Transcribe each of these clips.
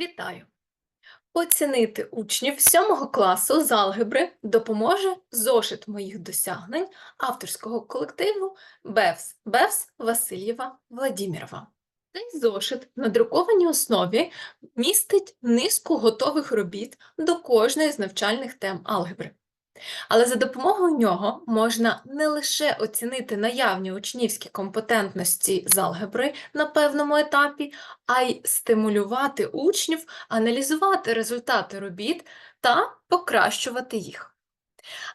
Вітаю! Оцінити учнів 7 класу з алгебри допоможе зошит моїх досягнень авторського колективу БЕВС БЕВС Васильєва Владімірова. Цей зошит на друкованій основі містить низку готових робіт до кожної з навчальних тем алгебри. Але за допомогою нього можна не лише оцінити наявні учнівські компетентності з алгебри на певному етапі, а й стимулювати учнів аналізувати результати робіт та покращувати їх.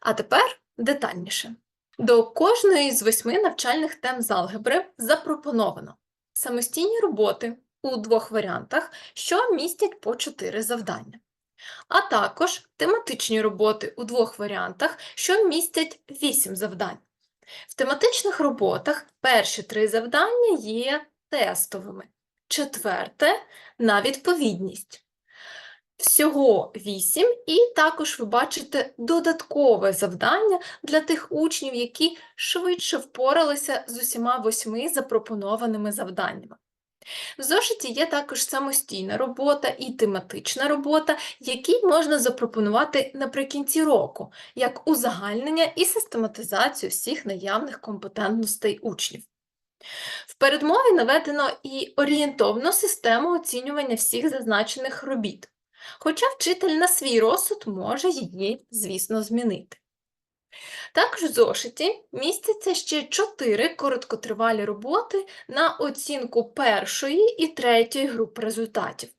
А тепер детальніше. До кожної з восьми навчальних тем з алгебри запропоновано самостійні роботи у двох варіантах, що містять по чотири завдання а також тематичні роботи у двох варіантах, що містять 8 завдань. В тематичних роботах перші три завдання є тестовими, четверте на відповідність. Всього 8, і також ви бачите додаткове завдання для тих учнів, які швидше впоралися з усіма восьми запропонованими завданнями. В зошиті є також самостійна робота і тематична робота, які можна запропонувати наприкінці року, як узагальнення і систематизацію всіх наявних компетентностей учнів. В передмові наведено і орієнтовну систему оцінювання всіх зазначених робіт, хоча вчитель на свій розсуд може її, звісно, змінити. Також в зошиті містяться ще чотири короткотривалі роботи на оцінку першої і третьої груп результатів.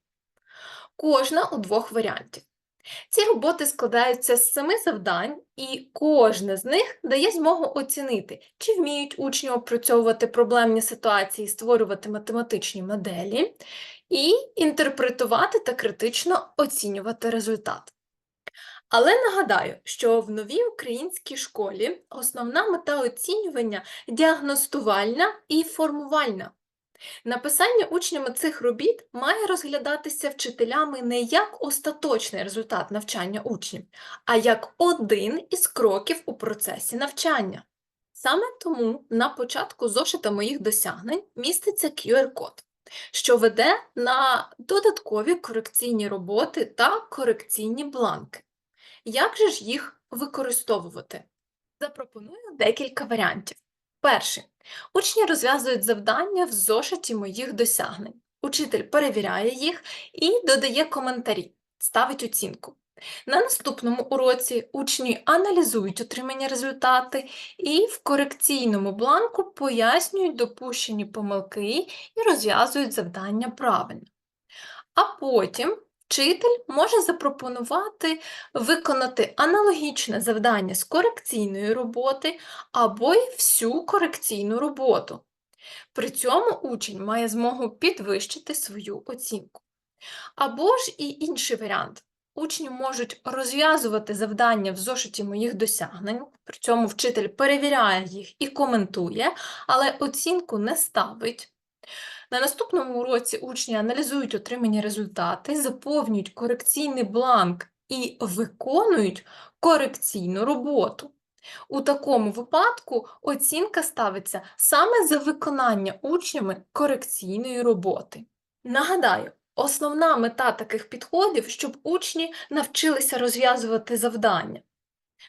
Кожна у двох варіантів. Ці роботи складаються з семи завдань, і кожне з них дає змогу оцінити, чи вміють учні опрацьовувати проблемні ситуації, створювати математичні моделі, і інтерпретувати та критично оцінювати результат. Але нагадаю, що в новій українській школі основна мета оцінювання діагностувальна і формувальна. Написання учнями цих робіт має розглядатися вчителями не як остаточний результат навчання учнів, а як один із кроків у процесі навчання. Саме тому на початку зошита моїх досягнень міститься QR-код, що веде на додаткові корекційні роботи та корекційні бланки. Як же ж їх використовувати? Запропоную декілька варіантів. Перший. Учні розв'язують завдання в зошиті моїх досягнень. Учитель перевіряє їх і додає коментарі, ставить оцінку. На наступному уроці учні аналізують отримані результати і в корекційному бланку пояснюють допущені помилки і розв'язують завдання правильно. А потім Вчитель може запропонувати виконати аналогічне завдання з корекційної роботи або й всю корекційну роботу. При цьому учень має змогу підвищити свою оцінку. Або ж і інший варіант. Учні можуть розв'язувати завдання в зошиті моїх досягнень, при цьому вчитель перевіряє їх і коментує, але оцінку не ставить. На наступному уроці учні аналізують отримані результати, заповнюють корекційний бланк і виконують корекційну роботу. У такому випадку оцінка ставиться саме за виконання учнями корекційної роботи. Нагадаю, основна мета таких підходів, щоб учні навчилися розв'язувати завдання,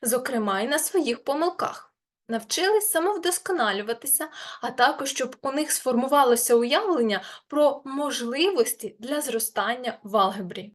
зокрема і на своїх помилках навчились самовдосконалюватися, а також щоб у них сформувалося уявлення про можливості для зростання в алгебрі.